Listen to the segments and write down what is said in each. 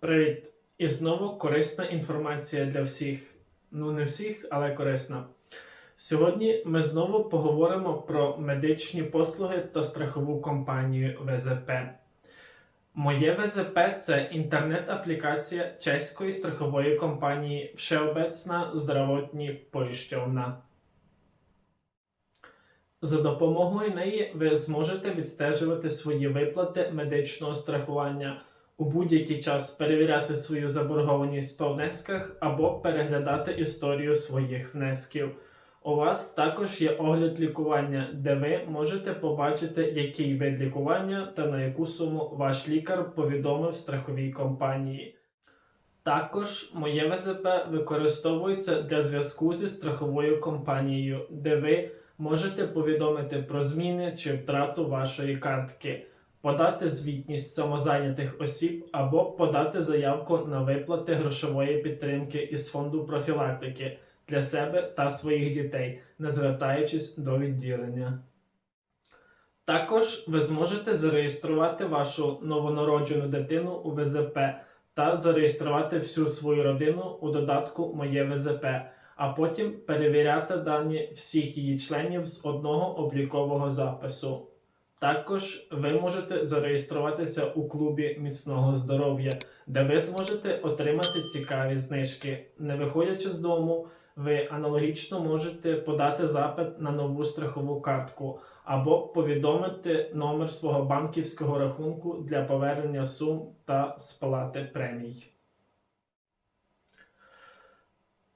Привіт! І знову корисна інформація для всіх. Ну, не всіх, але корисна. Сьогодні ми знову поговоримо про медичні послуги та страхову компанію ВЗП. Моє ВЗП це інтернет-аплікація чеської страхової компанії Всеобecna здравотні поїщовна. За допомогою неї ви зможете відстежувати свої виплати медичного страхування у будь-який час перевіряти свою заборгованість по внесках або переглядати історію своїх внесків. У вас також є огляд лікування, де ви можете побачити, який вид лікування та на яку суму ваш лікар повідомив страховій компанії. Також моє ВЗП використовується для зв'язку зі страховою компанією, де ви можете повідомити про зміни чи втрату вашої картки подати звітність самозайнятих осіб або подати заявку на виплати грошової підтримки із фонду профілактики для себе та своїх дітей, не звертаючись до відділення. Також ви зможете зареєструвати вашу новонароджену дитину у ВЗП та зареєструвати всю свою родину у додатку Моє ВЗП, а потім перевіряти дані всіх її членів з одного облікового запису. Також ви можете зареєструватися у клубі міцного здоров'я, де ви зможете отримати цікаві знижки. Не виходячи з дому, ви аналогічно можете подати запит на нову страхову картку або повідомити номер свого банківського рахунку для повернення сум та сплати премій.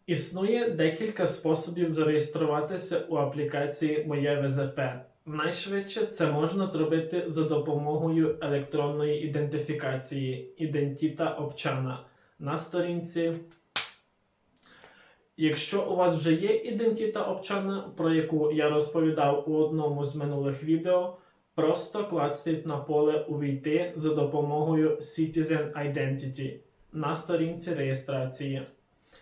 Існує декілька способів зареєструватися у аплікації Моє ВЗП. Найшвидше це можна зробити за допомогою електронної ідентифікації Ідентіта Обчана на сторінці. Якщо у вас вже є ідентіта Обчана, про яку я розповідав у одному з минулих відео, просто клацніть на поле Увійти за допомогою Citizen Identity на сторінці реєстрації.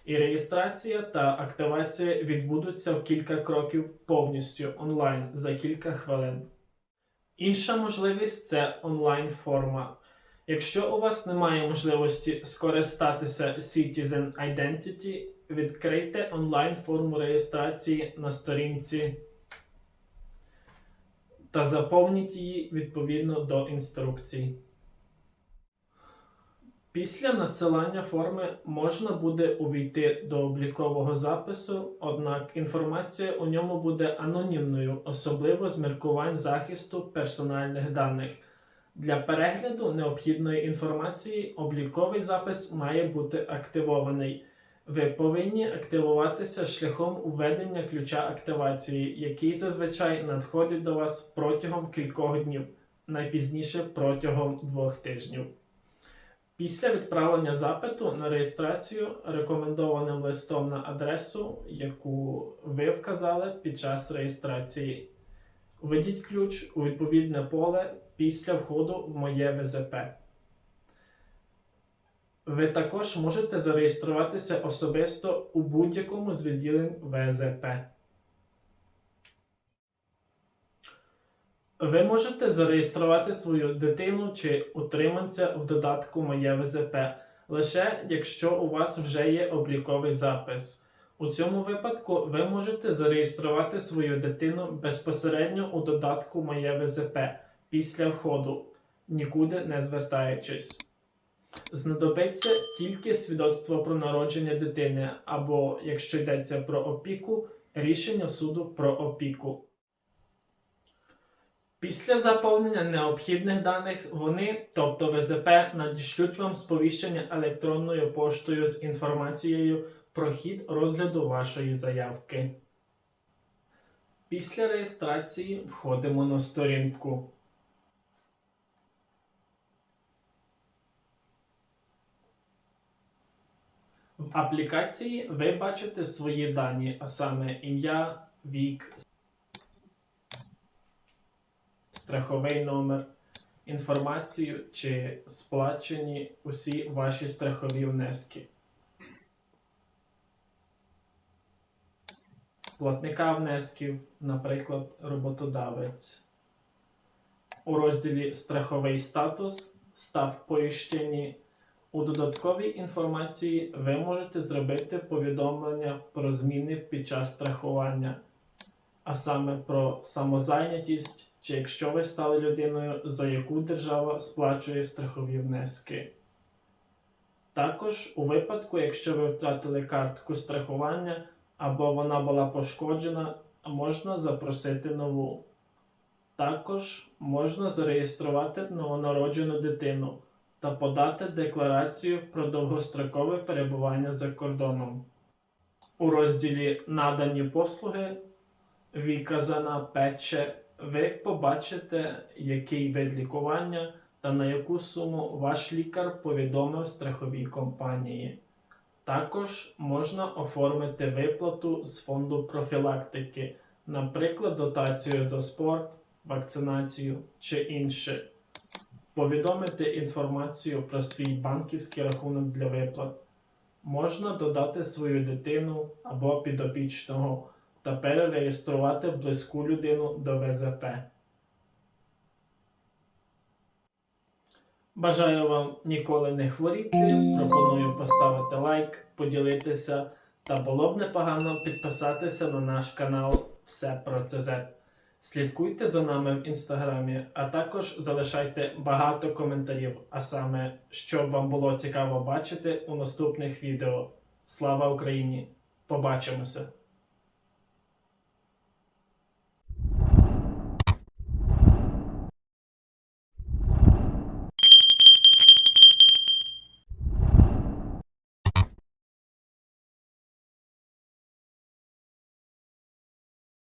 І реєстрація та активація відбудуться в кілька кроків повністю онлайн за кілька хвилин. Інша можливість це онлайн-форма. Якщо у вас немає можливості скористатися Citizen Identity, відкрийте онлайн-форму реєстрації на сторінці та заповніть її відповідно до інструкцій. Після надсилання форми можна буде увійти до облікового запису, однак інформація у ньому буде анонімною, особливо з міркувань захисту персональних даних. Для перегляду необхідної інформації обліковий запис має бути активований. Ви повинні активуватися шляхом введення ключа активації, який зазвичай надходить до вас протягом кількох днів, найпізніше протягом двох тижнів. Після відправлення запиту на реєстрацію рекомендованим листом на адресу, яку ви вказали під час реєстрації, введіть ключ у відповідне поле після входу в моє ВЗП. Ви також можете зареєструватися особисто у будь-якому з відділень ВЗП. Ви можете зареєструвати свою дитину чи утриманця в додатку Моє ВЗП лише якщо у вас вже є обліковий запис. У цьому випадку ви можете зареєструвати свою дитину безпосередньо у додатку Моє ВЗП після входу, нікуди не звертаючись. Знадобиться тільки свідоцтво про народження дитини, або, якщо йдеться про опіку, рішення суду про опіку. Після заповнення необхідних даних вони, тобто ВЗП, надішлють вам сповіщення електронною поштою з інформацією про хід розгляду вашої заявки. Після реєстрації входимо на сторінку. В аплікації ви бачите свої дані, а саме ім'я, вік, страховий номер, інформацію чи сплачені усі ваші страхові внески. Платника внесків, наприклад, роботодавець. У розділі Страховий статус став поїщені У додатковій інформації ви можете зробити повідомлення про зміни під час страхування, а саме про самозайнятість, чи якщо ви стали людиною, за яку держава сплачує страхові внески. Також у випадку, якщо ви втратили картку страхування або вона була пошкоджена, можна запросити нову. Також можна зареєструвати новонароджену дитину та подати декларацію про довгострокове перебування за кордоном. У розділі Надані послуги Віказана пече ви побачите, який вид лікування та на яку суму ваш лікар повідомив страховій компанії. Також можна оформити виплату з фонду профілактики, наприклад, дотацію за спорт, вакцинацію чи інше. Повідомити інформацію про свій банківський рахунок для виплат. Можна додати свою дитину або підопічного та перереєструвати близьку людину до ВЗП. Бажаю вам ніколи не хворіти. Пропоную поставити лайк, поділитися та було б непогано підписатися на наш канал Все про ЦЗ. Слідкуйте за нами в інстаграмі, а також залишайте багато коментарів, а саме, що б вам було цікаво бачити у наступних відео. Слава Україні! Побачимося!